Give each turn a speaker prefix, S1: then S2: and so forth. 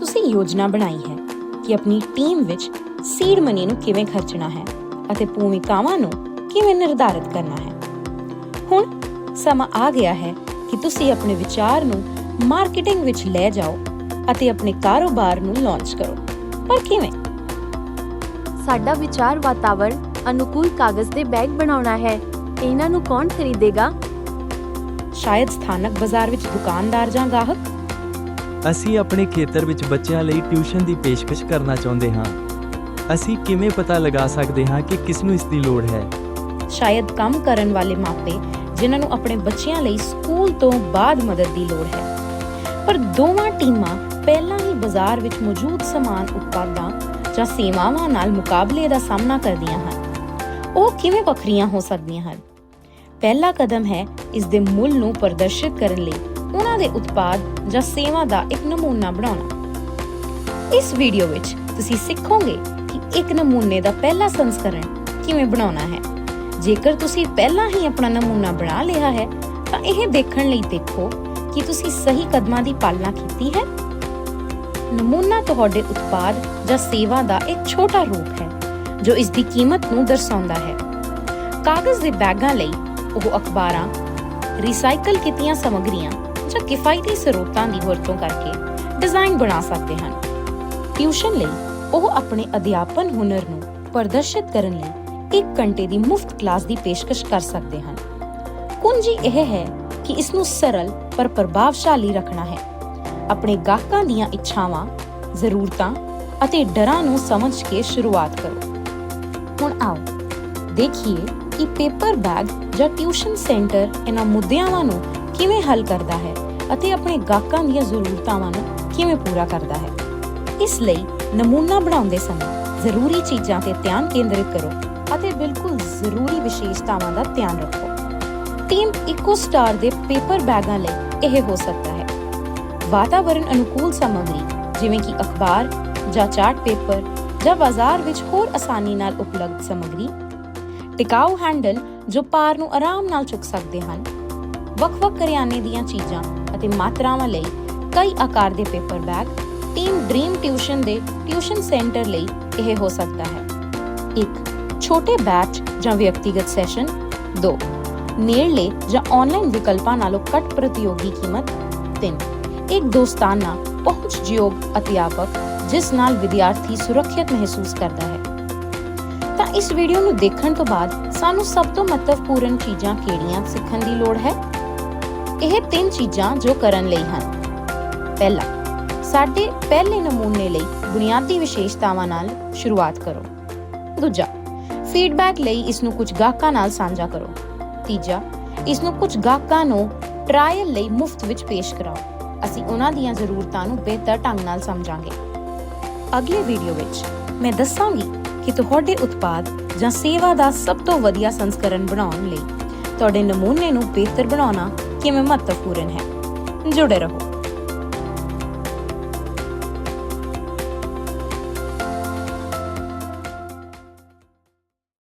S1: ਤੁਸੀਂ ਯੋਜਨਾ ਬਣਾਈ ਹੈ ਕਿ ਆਪਣੀ ਟੀਮ ਵਿੱਚ ਸੀਡ ਮਨੀ ਨੂੰ ਕਿਵੇਂ ਖਰਚਣਾ ਹੈ ਅਤੇ ਭੂਮਿਕਾਵਾਂ ਨੂੰ ਕਿਵੇਂ ਨਿਰਧਾਰਿਤ ਕਰਨਾ ਹੈ। ਹੁਣ ਸਮਾਂ ਆ ਗਿਆ ਹੈ ਕਿ ਤੁਸੀਂ ਆਪਣੇ ਵਿਚਾਰ ਨੂੰ ਮਾਰਕੀਟਿੰਗ ਵਿੱਚ ਲੈ ਜਾਓ ਅਤੇ ਆਪਣੇ ਕਾਰੋਬਾਰ ਨੂੰ ਲਾਂਚ ਕਰੋ। ਪਰ ਕਿਵੇਂ?
S2: ਸਾਡਾ ਵਿਚਾਰ ਵਾਤਾਵਰਣ ਅਨੁਕੂਲ ਕਾਗਜ਼ ਦੇ ਬੈਗ ਬਣਾਉਣਾ ਹੈ। ਇਹਨਾਂ ਨੂੰ ਕੌਣ ਖਰੀਦੇਗਾ?
S1: ਸ਼ਾਇਦ ਸਥਾਨਕ ਬਾਜ਼ਾਰ ਵਿੱਚ ਦੁਕਾਨਦਾਰ ਜਾਂ ਗਾਹਕ?
S3: ਅਸੀਂ ਆਪਣੇ ਖੇਤਰ ਵਿੱਚ ਬੱਚਿਆਂ ਲਈ ਟਿਊਸ਼ਨ ਦੀ ਪੇਸ਼ਕਸ਼ ਕਰਨਾ ਚਾਹੁੰਦੇ ਹਾਂ। ਅਸੀਂ ਕਿਵੇਂ ਪਤਾ ਲਗਾ ਸਕਦੇ ਹਾਂ ਕਿ ਕਿਸ ਨੂੰ ਇਸ ਦੀ ਲੋੜ ਹੈ?
S1: ਸ਼ਾਇਦ ਕੰਮ ਕਰਨ ਵਾਲੇ ਮਾਪੇ, ਜਿਨ੍ਹਾਂ ਨੂੰ ਆਪਣੇ ਬੱਚਿਆਂ ਲਈ ਸਕੂਲ ਤੋਂ ਬਾਅਦ ਮਦਦ ਦੀ ਲੋੜ ਹੈ। ਪਰ ਦੋਵਾਂ ਟੀਮਾਂ ਪਹਿਲਾਂ ਹੀ ਬਾਜ਼ਾਰ ਵਿੱਚ ਮੌਜੂਦ ਸਮਾਨ, ਉਤਪਾਦਾਂ ਜਾਂ ਸੇਵਾਵਾਂ ਨਾਲ ਮੁਕਾਬਲੇ ਦਾ ਸਾਹਮਣਾ ਕਰਦੀਆਂ ਹਨ। ਉਹ ਕਿਵੇਂ ਵੱਖਰੀਆਂ ਹੋ ਸਕਦੀਆਂ ਹਨ? ਪਹਿਲਾ ਕਦਮ ਹੈ ਇਸ ਦੇ ਮੁੱਲ ਨੂੰ ਪ੍ਰਦਰਸ਼ਿਤ ਕਰਨ ਲਈ। ਉਹਨਾਂ ਦੇ ਉਤਪਾਦ ਜਾਂ ਸੇਵਾ ਦਾ ਇੱਕ ਨਮੂਨਾ ਬਣਾਉਣਾ। ਇਸ ਵੀਡੀਓ ਵਿੱਚ ਤੁਸੀਂ ਸਿੱਖੋਗੇ ਕਿ ਇੱਕ ਨਮੂਨੇ ਦਾ ਪਹਿਲਾ ਸੰਸਕਰਣ ਕਿਵੇਂ ਬਣਾਉਣਾ ਹੈ। ਜੇਕਰ ਤੁਸੀਂ ਪਹਿਲਾਂ ਹੀ ਆਪਣਾ ਨਮੂਨਾ ਬਣਾ ਲਿਆ ਹੈ, ਤਾਂ ਇਹ ਦੇਖਣ ਲਈ ਦੇਖੋ ਕਿ ਤੁਸੀਂ ਸਹੀ ਕਦਮਾਂ ਦੀ ਪਾਲਣਾ ਕੀਤੀ ਹੈ। ਨਮੂਨਾ ਤੁਹਾਡੇ ਉਤਪਾਦ ਜਾਂ ਸੇਵਾ ਦਾ ਇੱਕ ਛੋਟਾ ਰੂਪ ਹੈ, ਜੋ ਇਸ ਦੀ ਕੀਮਤ ਨੂੰ ਦਰਸਾਉਂਦਾ ਹੈ। ਕਾਗਜ਼ ਦੇ ਬੈਗਾਂ ਲਈ ਉਹ ਅਖਬਾਰਾਂ, ਰੀਸਾਈਕਲ ਕੀਤੀਆਂ ਸਮੱਗਰੀਆਂ ਜਾਂ ਕਿਫਾਇਤੀ ਸਰੋਤਾਂ ਦੀ ਵਰਤੋਂ ਕਰਕੇ ਡਿਜ਼ਾਈਨ ਬਣਾ ਸਕਦੇ ਹਨ। ਟਿਊਸ਼ਨ ਲਈ ਉਹ ਆਪਣੇ ਅਧਿਆਪਨ ਹੁਨਰ ਨੂੰ ਪ੍ਰਦਰਸ਼ਿਤ ਕਰਨ ਲਈ 1 ਘੰਟੇ ਦੀ ਮੁਫਤ ਕਲਾਸ ਦੀ ਪੇਸ਼ਕਸ਼ ਕਰ ਸਕਦੇ ਹਨ। ਕੁੰਜੀ ਇਹ ਹੈ ਕਿ ਇਸ ਨੂੰ ਸਰਲ ਪਰ ਪ੍ਰਭਾਵਸ਼ਾਲੀ ਰੱਖਣਾ ਹੈ। ਆਪਣੇ ਗਾਹਕਾਂ ਦੀਆਂ ਇੱਛਾਵਾਂ, ਜ਼ਰੂਰਤਾਂ ਅਤੇ ਡਰਾਂ ਨੂੰ ਸਮਝ ਕੇ ਸ਼ੁਰੂਆਤ ਕਰੋ। ਹੁਣ ਆਓ ਦੇਖੀਏ ਕਿ ਪੇਪਰ ਬੈਗ ਜਾਂ ਟਿਊਸ਼ਨ ਸੈਂਟਰ ਇਹਨਾਂ ਮੁੱਦਿਆਂ ਨੂੰ ਕਿਵੇਂ ਹੱਲ ਕਰਦਾ ਹੈ ਅਤੇ ਆਪਣੇ ਗਾਹਕਾਂ ਦੀਆਂ ਜ਼ਰੂਰਤਾਵਾਂ ਨੂੰ ਕਿਵੇਂ ਪੂਰਾ ਕਰਦਾ ਹੈ। ਇਸ ਲਈ ਨਮੂਨਾ ਬਣਾਉਂਦੇ ਸਮੇਂ ਜ਼ਰੂਰੀ ਚੀਜ਼ਾਂ ਤੇ ਧਿਆਨ ਕੇਂਦਰਿਤ ਕਰੋ ਅਤੇ ਬਿਲਕੁਲ ਜ਼ਰੂਰੀ ਵਿਸ਼ੇਸ਼ਤਾਵਾਂ ਦਾ ਧਿਆਨ ਰੱਖੋ। ਟੀਮ ਇਕੋ ਸਟਾਰ ਦੇ ਪੇਪਰ ਬੈਗਾਂ ਲਈ ਇਹ ਹੋ ਸਕਦਾ ਹੈ। ਵਾਤਾਵਰਣ ਅਨੁਕੂਲ ਸਮੱਗਰੀ, ਜਿਵੇਂ ਕਿ ਅਖਬਾਰ ਜਾਂ ਚਾਰਟ ਪੇਪਰ ਜਾਂ ਬਾਜ਼ਾਰ ਵਿੱਚ ਹੋਰ ਆਸਾਨੀ ਨਾਲ ਉਪਲਬਧ ਸਮੱਗਰੀ। ਟਿਕਾਊ ਹੈਂਡਲ ਜੋ ਪਾਰ ਨੂੰ ਆਰਾਮ ਨਾਲ ਚੁੱਕ ਸਕਦੇ ਹਨ ਵੱਖ-ਵੱਖ ਕਰਿਆਨੇ ਦੀਆਂ ਚੀਜ਼ਾਂ ਅਤੇ ਮਾਤਰਾਵਾਂ ਲਈ ਕਈ ਆਕਾਰ ਦੇ paper bag, team dream tuition ਦੇ ਟਿਊਸ਼ਨ ਸੈਂਟਰ ਲਈ ਇਹ ਹੋ ਸਕਦਾ ਹੈ। ਇੱਕ, ਛੋਟੇ ਬੈਚ ਜਾਂ ਵਿਅਕਤੀਗਤ ਸੈਸ਼ਨ। 2 ਨੇੜਲੇ ਜਾਂ ਆਨਲਾਈਨ ਵਿਕਲਪਾਂ ਨਾਲੋਂ ਘੱਟ ਪ੍ਰਤੀਯੋਗੀ ਕੀਮਤ। 3 ਇੱਕ ਦੋਸਤਾਨਾ ਪਹੁੰਚਯੋਗ ਅਧਿਆਪਕ, ਜਿਸ ਨਾਲ ਵਿਦਿਆਰਥੀ ਸੁਰੱਖਿਅਤ ਮਹਿਸੂਸ ਕਰਦਾ ਹੈ। ਤਾਂ ਇਸ ਵੀਡੀਓ ਨੂੰ ਦੇਖਣ ਤੋਂ ਬਾਅਦ ਸਾਨੂੰ ਸਭ ਤੋਂ ਮਹੱਤਵਪੂਰਨ ਚੀਜ਼ਾਂ ਕਿਹੜੀਆਂ ਸਿੱਖਣ ਦੀ ਲੋੜ ਹੈ? ਇਹ ਤਿੰਨ ਚੀਜ਼ਾਂ ਜੋ ਕਰਨ ਲਈ ਹਨ। ਪਹਿਲਾ, ਸਾਡੇ ਪਹਿਲੇ ਨਮੂਨੇ ਲਈ ਬੁਨਿਆਦੀ ਵਿਸ਼ੇਸ਼ਤਾਵਾਂ ਨਾਲ ਸ਼ੁਰੂਆਤ ਕਰੋ। ਦੂਜਾ ਫੀਡਬੈਕ ਲਈ ਇਸ ਨੂੰ ਕੁਝ ਗਾਹਕਾਂ ਨਾਲ ਸਾਂਝਾ ਕਰੋ। ਤੀਜਾ ਇਸ ਨੂੰ ਕੁਝ ਗਾਹਕਾਂ ਨੂੰ ਟਰਾਇਲ ਲਈ ਮੁਫਤ ਵਿੱਚ ਪੇਸ਼ ਕਰਾਓ। ਅਸੀਂ ਉਹਨਾਂ ਦੀਆਂ ਜ਼ਰੂਰਤਾਂ ਨੂੰ ਬਿਹਤਰ ਢੰਗ ਨਾਲ ਸਮਝਾਂਗੇ। ਅਗਲੇ ਵੀਡੀਓ ਵਿੱਚ ਮੈਂ ਦੱਸਾਂਗੀ ਕਿ ਤੁਹਾਡੇ ਉਤਪਾਦ ਜਾਂ ਸੇਵਾ ਦਾ ਸਭ ਤੋਂ ਵਧੀਆ ਸੰਸਕਰਣ ਬਣਾਉਣ ਲਈ ਤੁਹਾਡੇ ਨਮੂਨੇ ਨੂੰ ਬਿਹਤਰ ਬਣਾਉਣਾ ਕਿਵੇਂ ਮਹੱਤਵਪੂਰਨ ਹੈ ਜੁੜੇ ਰਹੋ